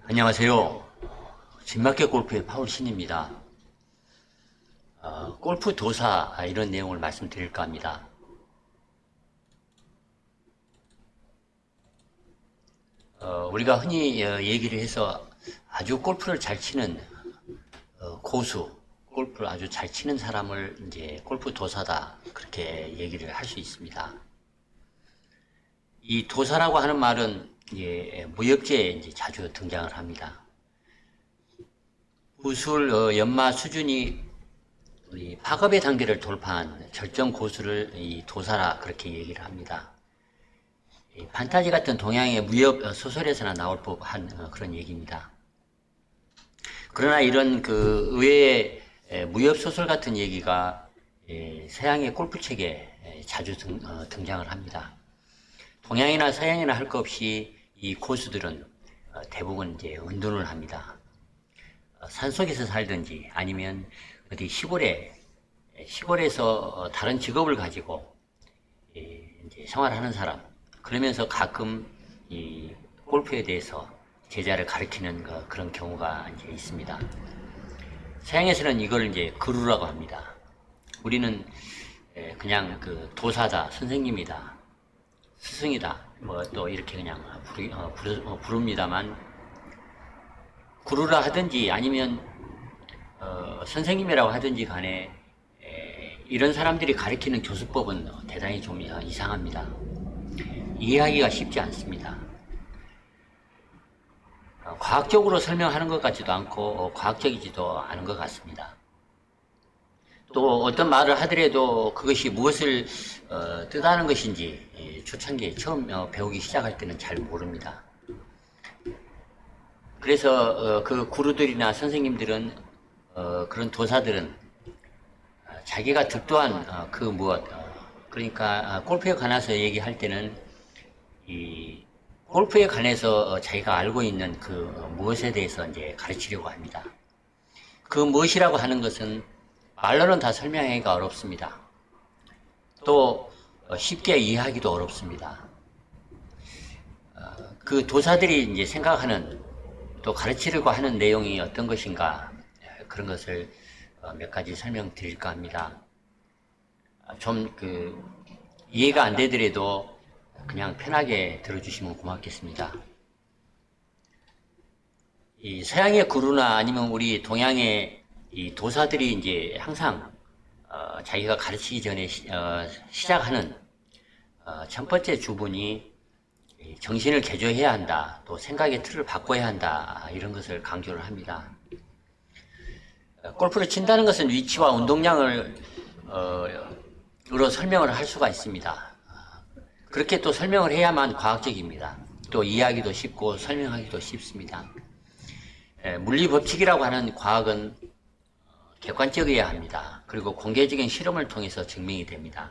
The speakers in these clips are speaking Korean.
안녕하세요. 진맞게 골프의 파울 신입니다. 어, 골프 도사 아, 이런 내용을 말씀드릴까 합니다. 어, 우리가 흔히 어, 얘기를 해서 아주 골프를 잘 치는 어, 고수, 골프를 아주 잘 치는 사람을 이제 골프 도사다 그렇게 얘기를 할 수 있습니다. 이 도사라고 하는 말은 이제 무협지에 이제 자주 등장을 합니다. 무술 어, 연마 수준이 우리 파급의 단계를 돌파한 절정 고수를 이 도사라 그렇게 얘기를 합니다. 이 판타지 같은 동양의 무협 어, 소설에서나 나올 법한 어, 그런 얘기입니다. 그러나 이런 그 의외의 에, 무협 소설 같은 얘기가 예, 서양의 골프책에 에, 자주 등, 어, 등장을 합니다. 동양이나 서양이나 할 것 없이 이 고수들은 어, 대부분 이제 은둔을 합니다. 어, 산속에서 살든지 아니면 어디 시골에 시골에서 어, 다른 직업을 가지고 예, 이제 생활하는 사람 그러면서 가끔 이 골프에 대해서 제자를 가르치는 그- 그런 경우가 이제 있습니다. 서양에서는 이걸 이제 그루라고 합니다. 우리는 예, 그냥 그 도사다, 선생님이다, 스승이다, 뭐 또 이렇게 그냥 부르, 어, 부르, 어, 부릅니다만 구루라 하든지 아니면 어, 선생님이라고 하든지 간에 에, 이런 사람들이 가르치는 교수법은 어, 대단히 좀 어, 이상합니다. 이해하기가 쉽지 않습니다. 어, 과학적으로 설명하는 것 같지도 않고 어, 과학적이지도 않은 것 같습니다. 또 어떤 말을 하더라도 그것이 무엇을 어, 뜻하는 것인지 예, 초창기에 처음 어, 배우기 시작할 때는 잘 모릅니다. 그래서 어, 그 구루들이나 선생님들은 어, 그런 도사들은 어, 자기가 득도한 어, 그 무엇 어, 그러니까 어, 골프에 관해서 얘기할 때는 이 골프에 관해서 어, 자기가 알고 있는 그 어, 무엇에 대해서 이제 가르치려고 합니다. 그 무엇이라고 하는 것은 말로는 다 설명하기가 어렵습니다. 또 어, 쉽게 이해하기도 어렵습니다. 어, 그 도사들이 이제 생각하는 또 가르치려고 하는 내용이 어떤 것인가 그런 것을 어, 몇 가지 설명드릴까 합니다. 좀 그 이해가 안 되더라도 그냥 편하게 들어주시면 고맙겠습니다. 이 서양의 구루나 아니면 우리 동양의 이 도사들이 이제 항상 어, 자기가 가르치기 전에 시, 작하는 어, 첫 번째 주문이 이 정신을 개조해야 한다. 또 생각의 틀을 바꿔야 한다. 이런 것을 강조를 합니다. 어, 골프를 친다는 것은 위치와 운동량을 어, 으로 설명을 할 수가 있습니다. 그렇게 또 설명을 해야만 과학적입니다. 또 이해하기도 쉽고 설명하기도 쉽습니다. 에, 물리 법칙이라고 하는 과학은 어, 객관적이어야 합니다. 그리고 공개적인 실험을 통해서 증명이 됩니다.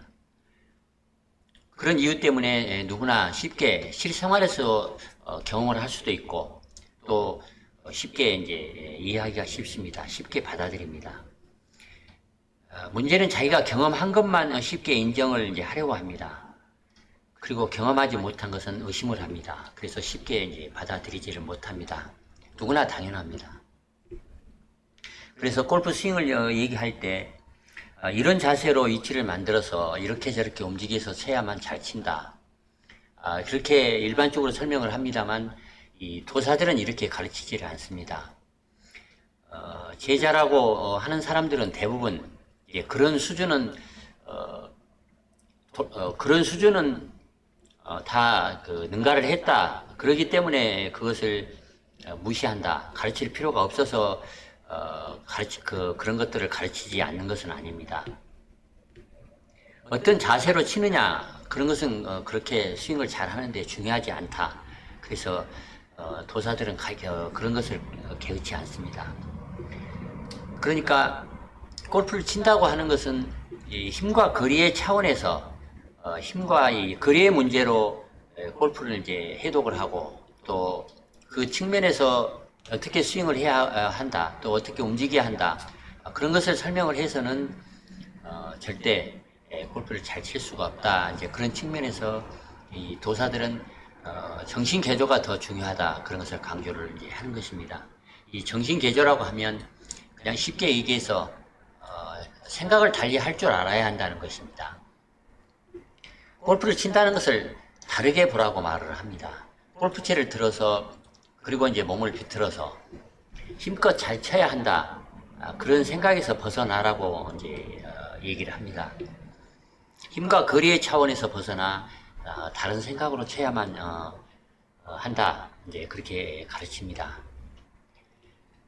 그런 이유 때문에 에, 누구나 쉽게 실생활에서 어, 경험을 할 수도 있고 또 어, 쉽게 이제 에, 이해하기가 쉽습니다. 쉽게 받아들입니다. 어, 문제는 자기가 경험한 것만 쉽게 인정을 이제 하려고 합니다. 그리고 경험하지 못한 것은 의심을 합니다. 그래서 쉽게 이제 받아들이지를 못합니다. 누구나 당연합니다. 그래서 골프 스윙을 어, 얘기할 때 어, 이런 자세로 위치를 만들어서 이렇게 저렇게 움직여서 쳐야만 잘 친다. 아, 그렇게 일반적으로 설명을 합니다만 이 도사들은 이렇게 가르치지를 않습니다. 어, 제자라고 어, 하는 사람들은 대부분 이제 그런 수준은 그런 수준은 어, 다그 능가를 했다. 그러기 때문에 그것을 어, 무시한다. 가르칠 필요가 없어서 어, 가르치 그 그런 것들을 가르치지 않는 것은 아닙니다. 어떤 자세로 치느냐 그런 것은 어, 그렇게 스윙을 잘 하는데 중요하지 않다. 그래서 어, 도사들은 가, 어, 그런 것을 어, 개의치 않습니다. 그러니까 골프를 친다고 하는 것은 이 힘과 거리의 차원에서 어, 힘과 이 거리의 문제로 에, 골프를 이제 해독을 하고 또 그 측면에서 어떻게 스윙을 해야 어, 한다, 또 어떻게 움직여야 한다 어, 그런 것을 설명을 해서는 어, 절대 에, 골프를 잘 칠 수가 없다. 이제 그런 측면에서 이 도사들은 어, 정신 개조가 더 중요하다 그런 것을 강조를 이제 하는 것입니다. 이 정신 개조라고 하면 그냥 쉽게 얘기해서 어, 생각을 달리 할 줄 알아야 한다는 것입니다. 골프를 친다는 것을 다르게 보라고 말을 합니다. 골프채를 들어서 그리고 이제 몸을 비틀어서 힘껏 잘 쳐야 한다 아, 그런 생각에서 벗어나라고 이제 어, 얘기를 합니다. 힘과 거리의 차원에서 벗어나 어, 다른 생각으로 쳐야만 어, 어, 한다 이제 그렇게 가르칩니다.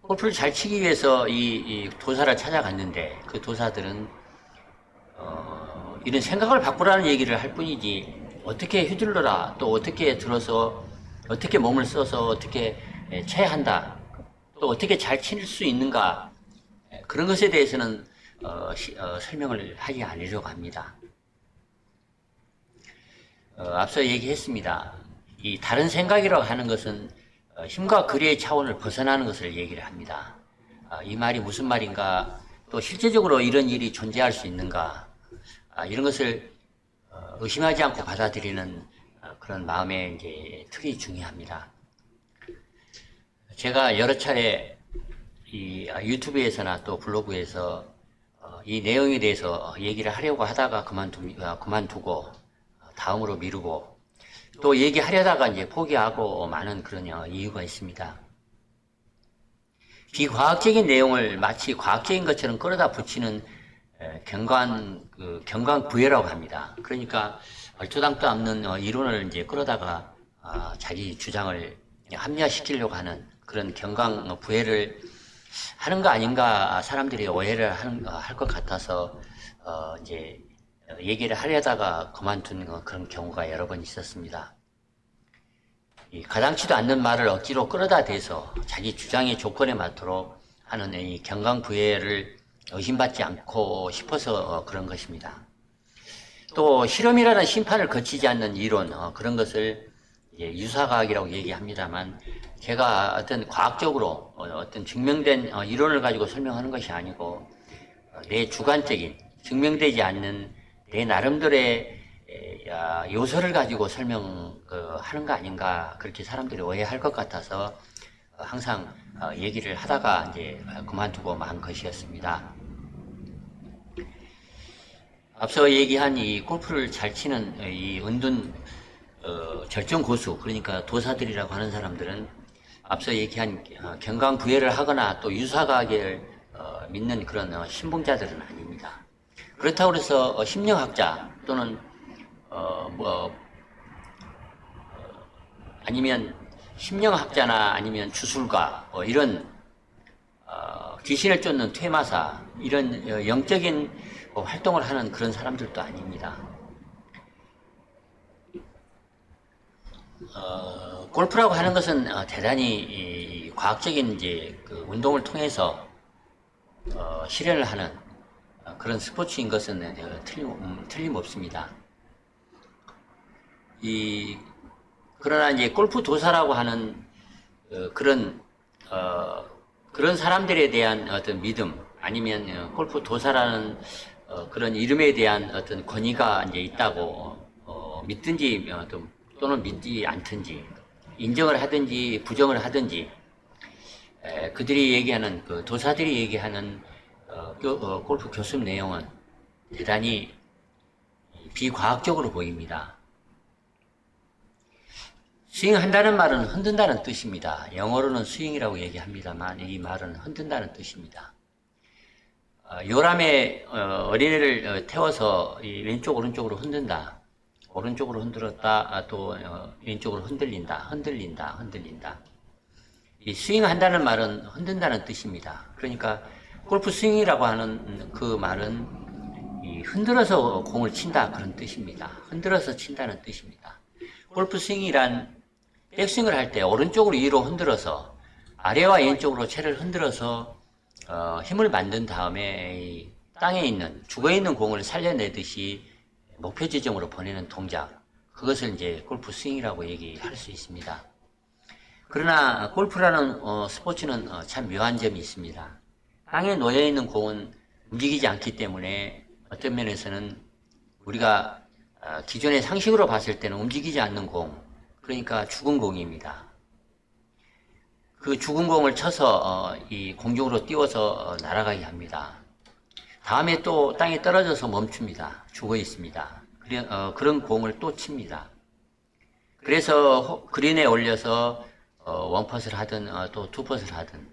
골프를 잘 치기 위해서 이, 이 도사를 찾아갔는데 그 도사들은 어, 이런 생각을 바꾸라는 얘기를 할 뿐이지 어떻게 휘둘러라 또 어떻게 들어서 어떻게 몸을 써서 어떻게 에, 쳐야 한다 또 어떻게 잘칠수 있는가 에, 그런 것에 대해서는 어, 시- 어, 설명을 하지 않으려고 합니다. 어, 앞서 얘기했습니다. 이 다른 생각이라고 하는 것은 어, 힘과 거리의 차원을 벗어나는 것을 얘기를 합니다. 아, 이 말이 무슨 말인가, 또 실제적으로 이런 일이 존재할 수 있는가, 아, 이런 것을 어, 의심하지 않고 받아들이는 어, 그런 마음의 이제 틀이 중요합니다. 제가 여러 차례 이 아, 유튜브에서나 또 블로그에서 어, 이 내용에 대해서 얘기를 하려고 하다가 그만두, 아, 그만두고 어, 다음으로 미루고 또 얘기하려다가 이제 포기하고 많은 그런 어, 이유가 있습니다. 비과학적인 내용을 마치 과학적인 것처럼 끌어다 붙이는 에, 경관 그 경관 부여라고 합니다. 그러니까 얼토당도 없는 어, 이론을 이제 끌어다가 아, 자기 주장을 합리화시키려고 하는 그런 경강 부여를 하는 거 아닌가 사람들이 오해를 할 것 같아서 어, 이제 얘기를 하려다가 그만둔 거- 그런 경우가 여러 번 있었습니다. 이 가당치도 않는 말을 억지로 끌어다 대서 자기 주장의 조건에 맞도록 하는 이 경강부회를 의심받지 않고 싶어서 어, 그런 것입니다. 또 실험이라는 심판을 거치지 않는 이론 어, 그런 것을 이제 유사과학이라고 얘기합니다만 제가 어떤 과학적으로 어, 어떤 증명된 어, 이론을 가지고 설명하는 것이 아니고 어, 내 주관적인 증명되지 않는 내 나름대로의 에, 야, 요소를 가지고 설명하는 거 아닌가 그렇게 사람들이 오해할 것 같아서 어, 항상 어, 얘기를 하다가 이제 그만두고 만 것이었습니다. 앞서 얘기한 이 골프를 잘 치는 이 은둔 어, 절정 고수 그러니까 도사들이라고 하는 사람들은 앞서 얘기한 어, 경강부회를 하거나 또 유사과학을 어, 믿는 그런 어, 신봉자들은 아닙니다. 그렇다고 해서 어, 심리학자 또는 어, 뭐 어, 아니면 심령학자나 아니면 주술가 어, 이런 어, 귀신을 쫓는 퇴마사 이런 어, 영적인 어, 활동을 하는 그런 사람들도 아닙니다. 어, 골프라고 하는 것은 어, 대단히 이, 과학적인 이제 그 운동을 통해서 어, 실현을 하는 어, 그런 스포츠인 것은 어, 틀림, 음, 틀림없습니다. 이 그러나 이제 골프 도사라고 하는 어, 그런 어, 그런 사람들에 대한 어떤 믿음 아니면 어, 골프 도사라는 어, 그런 이름에 대한 어떤 권위가 이제 있다고 어, 믿든지 어, 또, 또는 믿지 않든지 인정을 하든지 부정을 하든지 에, 그들이 얘기하는 그 도사들이 얘기하는 어, 교- 어, 골프 교습 내용은 대단히 비과학적으로 보입니다. 스윙한다는 말은 흔든다는 뜻입니다. 영어로는 스윙이라고 얘기합니다만 이 말은 흔든다는 뜻입니다. 어, 요람에 어, 어린애를 어, 태워서 이 왼쪽 오른쪽으로 흔든다. 오른쪽으로 흔들었다. 아, 또 어, 왼쪽으로 흔들린다. 흔들린다. 흔들린다. 이 스윙한다는 말은 흔든다는 뜻입니다. 그러니까 골프 스윙이라고 하는 그 말은 이 흔들어서 공을 친다 그런 뜻입니다. 흔들어서 친다는 뜻입니다. 골프 스윙이란 백스윙을 할 때 오른쪽으로 위로 흔들어서 아래와 왼쪽으로 채를 흔들어서 어, 힘을 만든 다음에 이 땅에 있는 죽어 있는 공을 살려내듯이 목표 지점으로 보내는 동작 그것을 이제 골프 스윙이라고 얘기할 수 있습니다. 그러나 골프라는 어, 스포츠는 어, 참 묘한 점이 있습니다. 땅에 놓여 있는 공은 움직이지 않기 때문에 어떤 면에서는 우리가 어, 기존의 상식으로 봤을 때는 움직이지 않는 공, 그러니까 죽은 공입니다. 그 죽은 공을 쳐서 어, 이 공중으로 띄워서 어, 날아가게 합니다. 다음에 또 땅에 떨어져서 멈춥니다. 죽어 있습니다. 어, 그런 공을 또 칩니다. 그래서 호- 그린에 올려서 어, 원퍼스를 하든 어, 또 투퍼스를 하든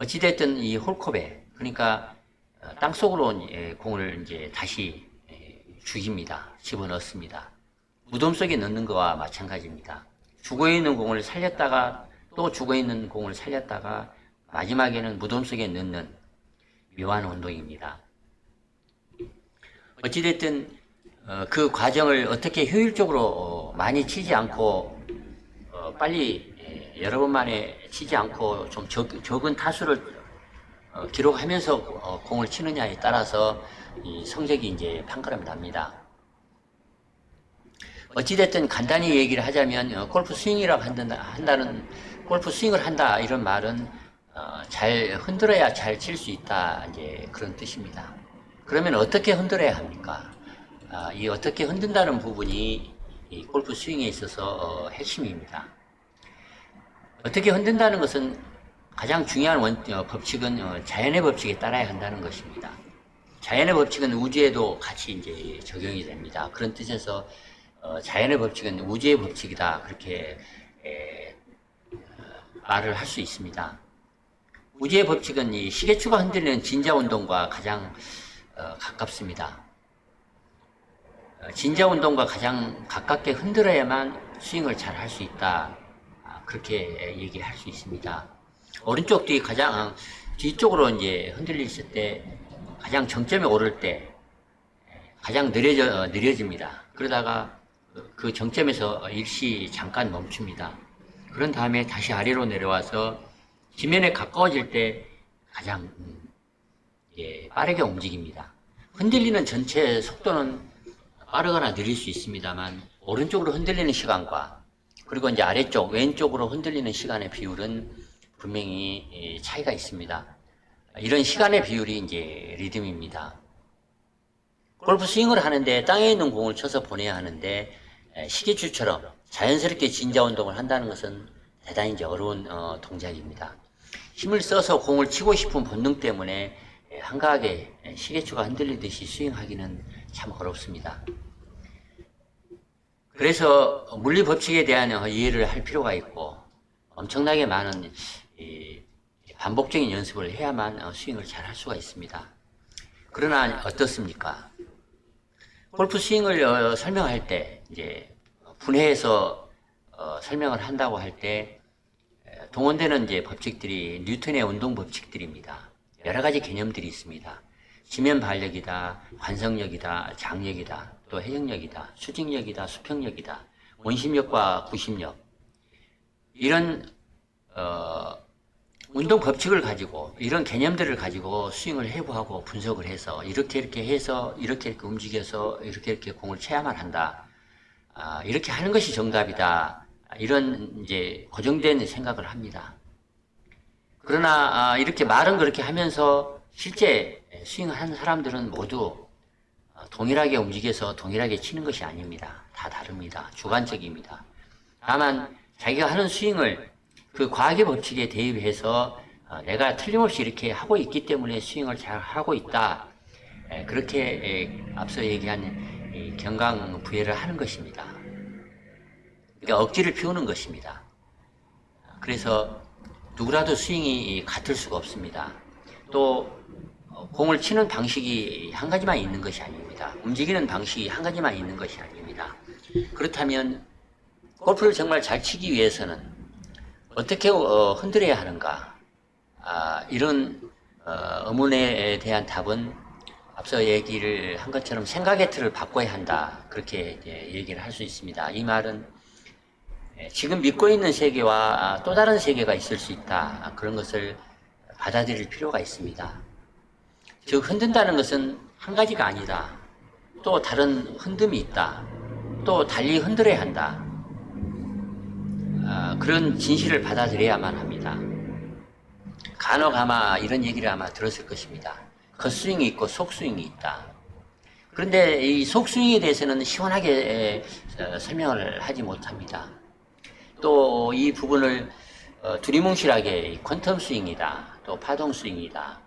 어찌됐든 이 홀컵에 그러니까 어, 땅 속으로 예, 공을 이제 다시 예, 죽입니다. 집어넣습니다. 무덤 속에 넣는 거와 마찬가지입니다. 죽어 있는 공을 살렸다가 또 죽어 있는 공을 살렸다가 마지막에는 무덤 속에 넣는 묘한 운동입니다. 어찌됐든 어, 그 과정을 어떻게 효율적으로 어, 많이 치지 않고 어, 빨리 예, 여러 번 만에 치지 않고 좀 적, 적은 타수를 어, 기록하면서 어, 공을 치느냐에 따라서 이 성적이 이제 판가름 납니다. 어찌됐든 간단히 얘기를 하자면 어, 골프 스윙이라고 한다, 한다는 골프 스윙을 한다 이런 말은 어, 잘 흔들어야 잘 칠 수 있다 이제 그런 뜻입니다. 그러면 어떻게 흔들어야 합니까? 아, 이 어떻게 흔든다는 부분이 이 골프 스윙에 있어서 어, 핵심입니다. 어떻게 흔든다는 것은 가장 중요한 원, 어, 법칙은 어, 자연의 법칙에 따라야 한다는 것입니다. 자연의 법칙은 우주에도 같이 이제 적용이 됩니다. 그런 뜻에서 어, 자연의 법칙은 우주의 법칙이다 그렇게 에, 어, 말을 할 수 있습니다. 우주의 법칙은 이 시계추가 흔들리는 진자 운동과 가장 어, 가깝습니다. 어, 진자 운동과 가장 가깝게 흔들어야만 스윙을 잘 할 수 있다. 아, 그렇게 얘기할 수 있습니다. 오른쪽 뒤 가장 뒤쪽으로 이제 흔들리실 때 가장 정점에 오를 때 가장 느려져, 어, 느려집니다. 그러다가 그- 그 정점에서 일시 잠깐 멈춥니다. 그런 다음에 다시 아래로 내려와서 지면에 가까워질 때 가장 음, 예, 빠르게 움직입니다. 흔들리는 전체 속도는 빠르거나 느릴 수 있습니다만 오른쪽으로 흔들리는 시간과 그리고 이제 아래쪽 왼쪽으로 흔들리는 시간의 비율은 분명히 예, 차이가 있습니다. 이런 시간의 비율이 이제 리듬입니다. 골프 스윙을 하는데 땅에 있는 공을 쳐서 보내야 하는데 에, 시계추처럼 자연스럽게 진자 운동을 한다는 것은 대단히 이제 어려운 어, 동작입니다. 힘을 써서 공을 치고 싶은 본능 때문에 에, 한가하게 에, 시계추가 흔들리듯이 스윙하기는 참 어렵습니다. 그래서 물리 법칙에 대한 어, 이해를 할 필요가 있고 엄청나게 많은 이, 반복적인 연습을 해야만 어, 스윙을 잘 할 수가 있습니다. 그러나 어떻습니까? 골프 스윙을 어, 설명할 때 이제 분해해서 어, 설명을 한다고 할 때 동원되는 이제 법칙들이 뉴턴의 운동 법칙들입니다. 여러 가지 개념들이 있습니다. 지면 반력이다, 관성력이다, 장력이다, 또 해적력이다, 수직력이다, 수평력이다, 원심력과 구심력 이런 어, 운동 법칙을 가지고 이런 개념들을 가지고 스윙을 해부하고 분석을 해서 이렇게 이렇게 해서 이렇게 이렇게 움직여서 이렇게 이렇게 공을 쳐야만 한다. 아, 이렇게 하는 것이 정답이다. 이런 이제 고정된 생각을 합니다. 그러나 아, 이렇게 말은 그렇게 하면서 실제 스윙을 하는 사람들은 모두 어, 동일하게 움직여서 동일하게 치는 것이 아닙니다. 다 다릅니다. 주관적입니다. 다만 자기가 하는 스윙을 그 과학의 법칙에 대입해서 어, 내가 틀림없이 이렇게 하고 있기 때문에 스윙을 잘 하고 있다. 에, 그렇게 에, 앞서 얘기한 이 경강 부여를 하는 것입니다. 그러니까 억지를 피우는 것입니다. 그래서 누구라도 스윙이 같을 수가 없습니다. 또 어, 공을 치는 방식이 한 가지만 있는 것이 아닙니다. 움직이는 방식이 한 가지만 있는 것이 아닙니다. 그렇다면 골프를 정말 잘 치기 위해서는 어떻게 어, 흔들어야 하는가? 아, 이런 어, 의문에 대한 답은 앞서 얘기를 한 것처럼 생각의 틀을 바꿔야 한다. 그렇게 얘기를 할 수 있습니다. 이 말은 예, 지금 믿고 있는 세계와 아, 또 다른 세계가 있을 수 있다. 아, 그런 것을 받아들일 필요가 있습니다. 즉, 흔든다는 것은 한 가지가 아니다. 또 다른 흔듦이 있다. 또 달리 흔들어야 한다. 아, 그런 진실을 받아들여야만 합니다. 간혹 아마 이런 얘기를 아마 들었을 것입니다. 겉스윙이 있고 속스윙이 있다. 그런데 이 속스윙에 대해서는 시원하게 에, 어, 설명을 하지 못합니다. 또 이 부분을 어, 두리뭉실하게 이 퀀텀 스윙이다, 또 파동 스윙이다,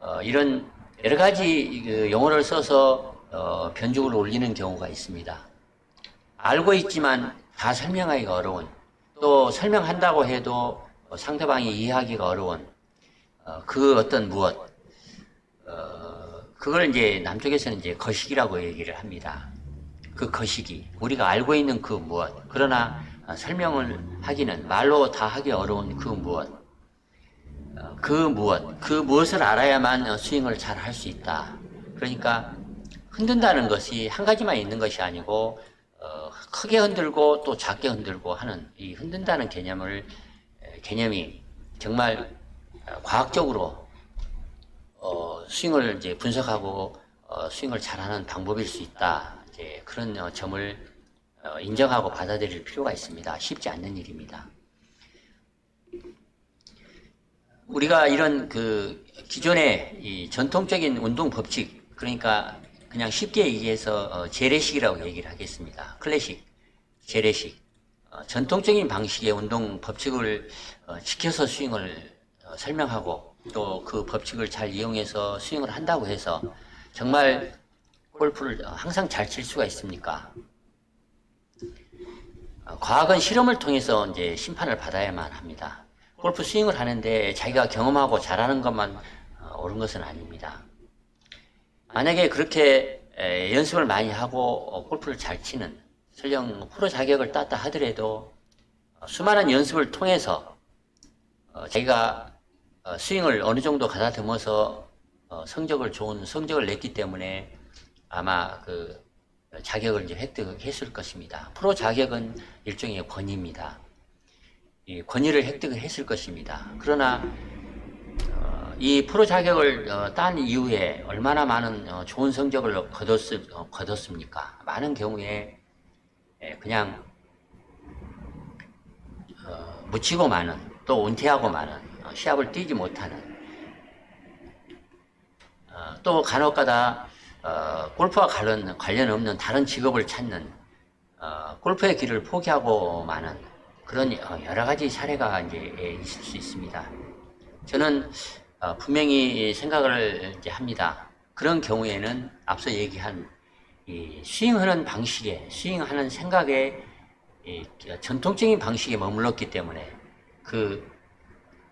어, 이런 여러 가지 그 용어를 써서 어, 변죽을 올리는 경우가 있습니다. 알고 있지만 다 설명하기가 어려운, 또 설명한다고 해도 어, 상대방이 이해하기가 어려운 어, 그 어떤 무엇, 어, 그걸 이제 남쪽에서는 이제 거시기라고 얘기를 합니다. 그 거시기, 우리가 알고 있는 그 무엇, 그러나 어, 설명을 하기는 말로 다 하기 어려운 그 무엇, 어, 그 무엇, 그 무엇을 알아야만 어, 스윙을 잘 할 수 있다. 그러니까 흔든다는 것이 한 가지만 있는 것이 아니고 어, 크게 흔들고 또 작게 흔들고 하는 이 흔든다는 개념을 에, 개념이 정말 어, 과학적으로 어, 스윙을 이제 분석하고 어, 스윙을 잘하는 방법일 수 있다. 이제 그런 어, 점을 어, 인정하고 받아들일 필요가 있습니다. 쉽지 않는 일입니다. 우리가 이런 그 기존의 이 전통적인 운동 법칙 그러니까 그냥 쉽게 얘기해서 어, 재래식이라고 얘기를 하겠습니다. 클래식, 재래식, 어, 전통적인 방식의 운동 법칙을 어, 지켜서 스윙을 어, 설명하고 또 그 법칙을 잘 이용해서 스윙을 한다고 해서 정말 골프를 어, 항상 잘 칠 수가 있습니까? 어, 과학은 실험을 통해서 이제 심판을 받아야만 합니다. 골프 스윙을 하는데 자기가 경험하고 잘하는 것만 어, 옳은 것은 아닙니다. 만약에 그렇게 에, 연습을 많이 하고 어, 골프를 잘 치는 설령 프로 자격을 땄다 하더라도 어, 수많은 연습을 통해서 어, 자기가 어, 스윙을 어느 정도 가다듬어서 어, 성적을 좋은 성적을 냈기 때문에 아마 그 자격을 이제 획득했을 것입니다. 프로 자격은 일종의 권위입니다. 이 권위를 획득을 했을 것입니다. 그러나 어, 이 프로 자격을 어, 딴 이후에 얼마나 많은 어, 좋은 성적을 거뒀을, 어, 거뒀습니까? 많은 경우에 예, 그냥 어, 묻히고 마는 또 은퇴하고 마는 어, 시합을 뛰지 못하는 어, 또 간혹가다 어, 골프와 관련, 관련 없는 다른 직업을 찾는 어, 골프의 길을 포기하고 마는 그런 어, 여러 가지 사례가 이제 예, 있을 수 있습니다. 저는 어, 분명히 생각을 합니다. 그런 경우에는 앞서 얘기한 이 스윙하는 방식에, 스윙하는 생각에 이 전통적인 방식에 머물렀기 때문에 그,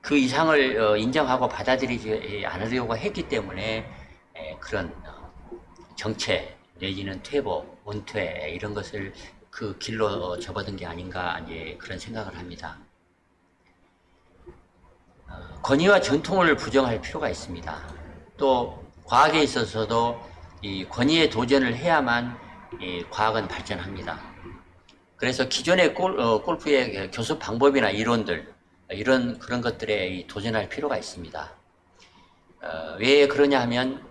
그 이상을 어, 인정하고 받아들이지 않으려고 했기 때문에 에, 그런 어, 정체 내지는 퇴보, 은퇴 이런 것을 그 길로 어, 접어든 게 아닌가 이제 그런 생각을 합니다. 어, 권위와 전통을 부정할 필요가 있습니다. 또 과학에 있어서도 이 권위에 도전을 해야만 이 과학은 발전합니다. 그래서 기존의 골, 어, 골프의 교습 방법이나 이론들 이런 그런 것들에 이 도전할 필요가 있습니다. 어, 왜 그러냐 하면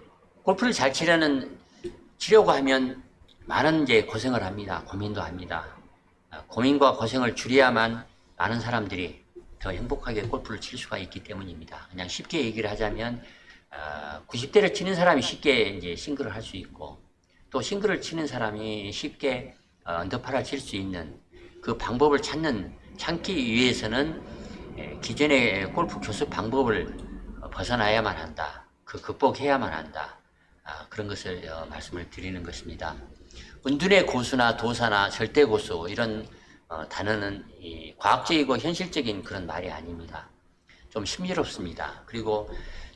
골프를 잘 치려는 치려고 하면 많은 이제 고생을 합니다. 고민도 합니다. 아, 고민과 고생을 줄여야만 많은 사람들이 더 행복하게 골프를 칠 수가 있기 때문입니다. 그냥 쉽게 얘기를 하자면 90대를 치는 사람이 쉽게 이제 싱글을 할 수 있고 또 싱글을 치는 사람이 쉽게 어, 언더파를 칠 수 있는 그 방법을 찾는 찾기 위해서는 에, 기존의 골프 교습 방법을 어, 벗어나야만 한다. 그 극복해야만 한다. 아, 그런 것을 어, 말씀을 드리는 것입니다. 은둔의 고수나 도사나 절대 고수 이런 어, 단어는 이 과학적이고 현실적인 그런 말이 아닙니다. 좀 심리롭습니다. 그리고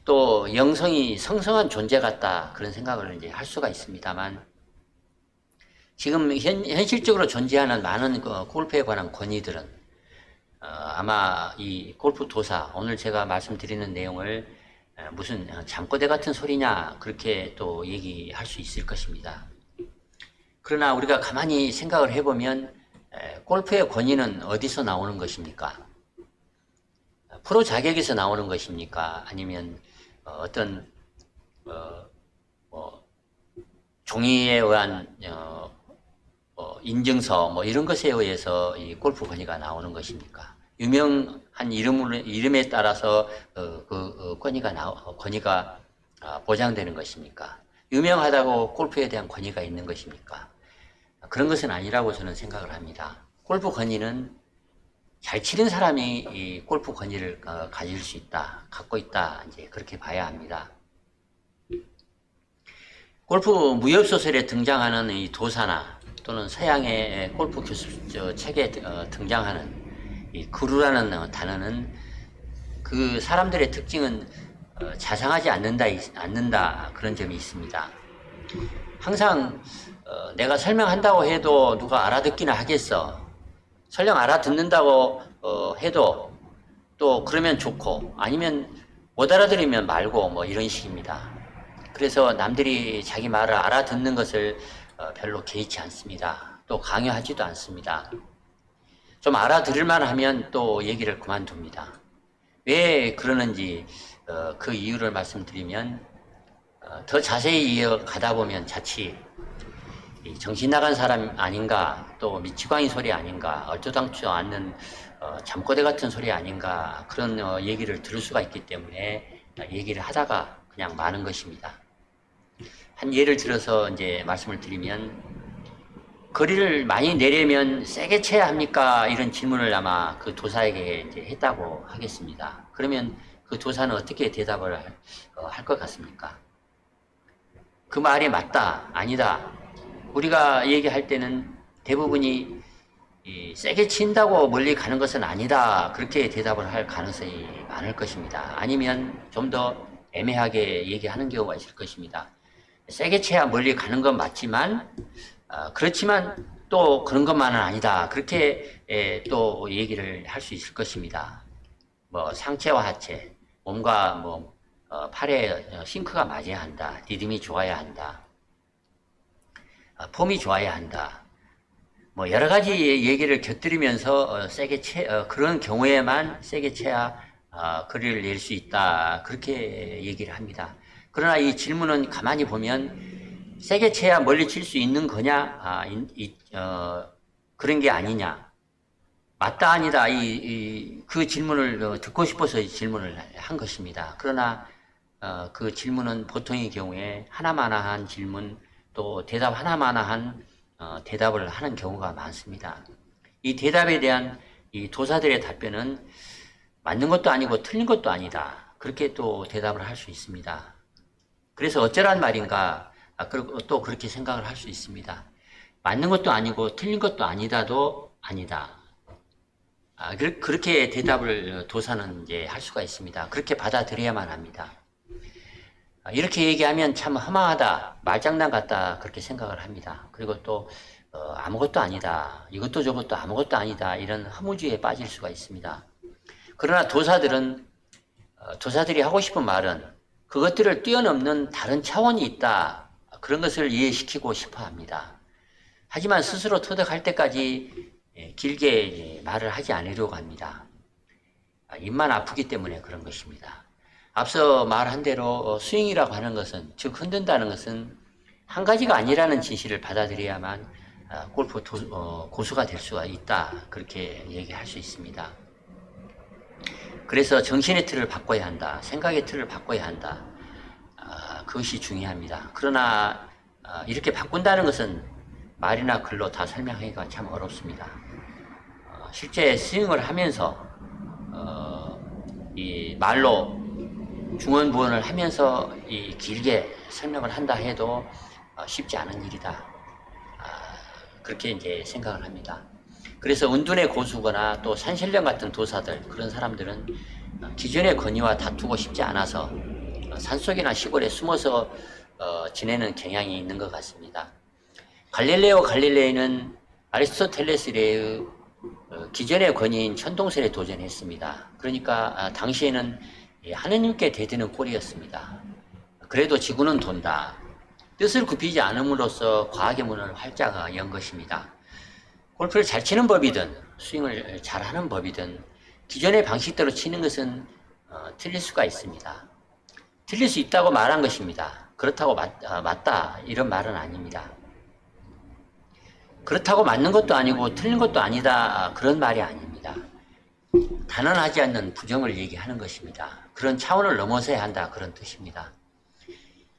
또 영성이 성성한 존재 같다 그런 생각을 이제 할 수가 있습니다만 지금 현, 현실적으로 존재하는 많은 그 골프에 관한 권위들은 어, 아마 이 골프 도사 오늘 제가 말씀드리는 내용을 에, 무슨 잠꼬대 같은 소리냐 그렇게 또 얘기할 수 있을 것입니다. 그러나 우리가 가만히 생각을 해보면 에, 골프의 권위는 어디서 나오는 것입니까? 프로 자격에서 나오는 것입니까? 아니면 어, 어떤 어, 뭐 종이에 의한 어, 어, 인증서 뭐 이런 것에 의해서 이 골프 권위가 나오는 것입니까? 유명한 이름을 이름에 따라서 어, 그 어, 권위가 나 권위가 아, 보장되는 것입니까? 유명하다고 골프에 대한 권위가 있는 것입니까? 그런 것은 아니라고 저는 생각을 합니다. 골프 권위는 잘 치는 사람이 이 골프 권위를 어, 가질 수 있다, 갖고 있다, 이제 그렇게 봐야 합니다. 골프 무협 소설에 등장하는 이 도사나 또는 서양의 골프 교습 저, 책에 어, 등장하는 이 그루라는 어, 단어는 그 사람들의 특징은 어, 자상하지 않는다, 않는다 그런 점이 있습니다. 항상 어, 내가 설명한다고 해도 누가 알아듣기나 하겠어. 설령 알아듣는다고 어, 해도 또 그러면 좋고 아니면 못 알아들으면 말고 뭐 이런 식입니다. 그래서 남들이 자기 말을 알아듣는 것을 어, 별로 개의치 않습니다. 또 강요하지도 않습니다. 좀 알아들을만 하면 또 얘기를 그만둡니다. 왜 그러는지 어, 그 이유를 말씀드리면 어, 더 자세히 이어가다 보면 자칫 이 정신 나간 사람 아닌가 또 미치광이 소리 아닌가 얼토당토 않는 어, 잠꼬대 같은 소리 아닌가 그런 어, 얘기를 들을 수가 있기 때문에 얘기를 하다가 그냥 마는 것입니다. 한 예를 들어서 이제 말씀을 드리면 거리를 많이 내려면 세게 쳐야 합니까? 이런 질문을 아마 그 도사에게 이제 했다고 하겠습니다. 그러면 그 도사는 어떻게 대답을 할것 같습니까? 그 말이 맞다, 아니다. 우리가 얘기할 때는 대부분이 이 세게 친다고 멀리 가는 것은 아니다. 그렇게 대답을 할 가능성이 많을 것입니다. 아니면 좀 더 애매하게 얘기하는 경우가 있을 것입니다. 세게 쳐야 멀리 가는 건 맞지만, 어, 그렇지만 또 그런 것만은 아니다. 그렇게 에, 또 얘기를 할 수 있을 것입니다. 뭐 상체와 하체, 몸과 뭐 어, 팔의 어, 싱크가 맞아야 한다. 리듬이 좋아야 한다. 어, 폼이 좋아야 한다. 뭐 여러 가지 얘기를 곁들이면서 어, 세게 채 어, 그런 경우에만 세게 채야 어, 거리를 낼 수 있다. 그렇게 얘기를 합니다. 그러나 이 질문은 가만히 보면 세게 채야 멀리 칠 수 있는 거냐? 아, 이, 이, 어, 그런 게 아니냐? 맞다 아니다 이, 이, 그 질문을 어, 듣고 싶어서 이 질문을 한 것입니다. 그러나 어, 그 질문은 보통의 경우에 하나마나한 질문 또 대답 하나마나한 어, 대답을 하는 경우가 많습니다. 이 대답에 대한 이 도사들의 답변은 맞는 것도 아니고 틀린 것도 아니다. 그렇게 또 대답을 할 수 있습니다. 그래서 어쩌란 말인가 아, 그- 또 그렇게 생각을 할 수 있습니다. 맞는 것도 아니고 틀린 것도 아니다도 아니다. 아, 그, 그렇게 대답을 도사는 이제 할 수가 있습니다. 그렇게 받아들여야만 합니다. 아, 이렇게 얘기하면 참 허망하다, 말장난 같다, 그렇게 생각을 합니다. 그리고 또, 어, 아무것도 아니다, 이것도 저것도 아무것도 아니다, 이런 허무주의에 빠질 수가 있습니다. 그러나 도사들은, 어, 도사들이 하고 싶은 말은 그것들을 뛰어넘는 다른 차원이 있다, 그런 것을 이해시키고 싶어 합니다. 하지만 스스로 터득할 때까지 예, 길게 말을 하지 않으려고 합니다. 아, 입만 아프기 때문에 그런 것입니다. 앞서 말한 대로 어, 스윙이라고 하는 것은 즉 흔든다는 것은 한 가지가 아니라는 진실을 받아들여야만 아, 골프 도- 어, 고수가 될 수가 있다 그렇게 얘기할 수 있습니다. 그래서 정신의 틀을 바꿔야 한다, 생각의 틀을 바꿔야 한다. 아, 그것이 중요합니다. 그러나 아, 이렇게 바꾼다는 것은 말이나 글로 다 설명하기가 참 어렵습니다. 어, 실제 스윙을 하면서 어, 이 말로 중언부언을 하면서 이 길게 설명을 한다 해도 어, 쉽지 않은 일이다. 아, 그렇게 이제 생각을 합니다. 그래서 은둔의 고수거나 또 산신령 같은 도사들 그런 사람들은 어, 기존의 권위와 다투고 싶지 않아서 어, 산속이나 시골에 숨어서 어, 지내는 경향이 있는 것 같습니다. 갈릴레오 갈릴레이는 아리스토텔레스의 어, 기존의 권위인 천동설에 도전했습니다. 그러니까 아, 당시에는 이 하느님께 대드는 꼴이었습니다. 그래도 지구는 돈다. 뜻을 굽히지 않음으로써 과학의 문을 활짝 연 것입니다. 골프를 잘 치는 법이든 스윙을 잘 하는 법이든 기존의 방식대로 치는 것은 어, 틀릴 수가 있습니다. 틀릴 수 있다고 말한 것입니다. 그렇다고 맞, 아, 맞다 이런 말은 아닙니다. 그렇다고 맞는 것도 아니고 틀린 것도 아니다 그런 말이 아닙니다. 단언하지 않는 부정을 얘기하는 것입니다. 그런 차원을 넘어서야 한다 그런 뜻입니다.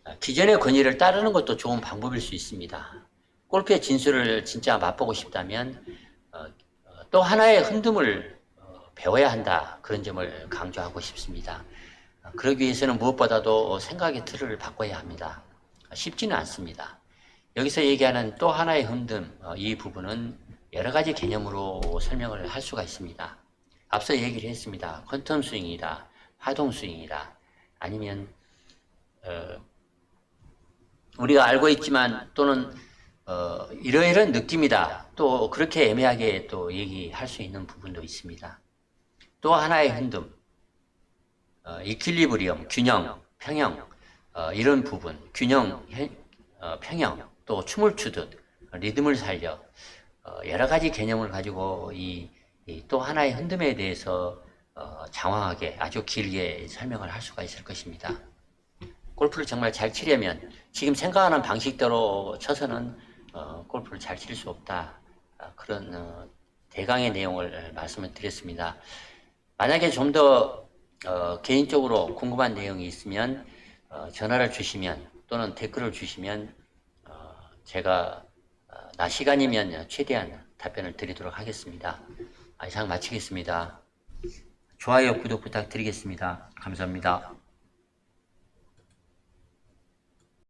아, 기존의 권위를 따르는 것도 좋은 방법일 수 있습니다. 골프의 진수를 진짜 맛보고 싶다면 어, 어, 또 하나의 흔듦을 어, 배워야 한다 그런 점을 강조하고 싶습니다. 어, 그러기 위해서는 무엇보다도 생각의 틀을 바꿔야 합니다. 쉽지는 않습니다. 여기서 얘기하는 또 하나의 흔듦 어, 이 부분은 여러 가지 개념으로 설명을 할 수가 있습니다. 앞서 얘기를 했습니다. 퀀텀 스윙이다, 파동 스윙이다, 아니면 어, 우리가 알고 있지만 또는 어, 이러이러한 느낌이다. 또 그렇게 애매하게 또 얘기할 수 있는 부분도 있습니다. 또 하나의 흔듦, 어, 이퀄리브리엄, 균형, 평형 어, 이런 부분, 균형, 현- 어, 평형, 또 춤을 추듯 리듬을 살려 어, 여러 가지 개념을 가지고 이 또 하나의 흔듦에 대해서 어, 장황하게 아주 길게 설명을 할 수가 있을 것입니다. 골프를 정말 잘 치려면 지금 생각하는 방식대로 쳐서는 어, 골프를 잘 칠 수 없다. 아, 그런 어, 대강의 내용을 말씀을 드렸습니다. 만약에 좀더 어, 개인적으로 궁금한 내용이 있으면 어, 전화를 주시면 또는 댓글을 주시면 어, 제가 어, 나 시간이면 최대한 답변을 드리도록 하겠습니다. 아, 이상 마치겠습니다. 좋아요, 구독 부탁드리겠습니다. 감사합니다.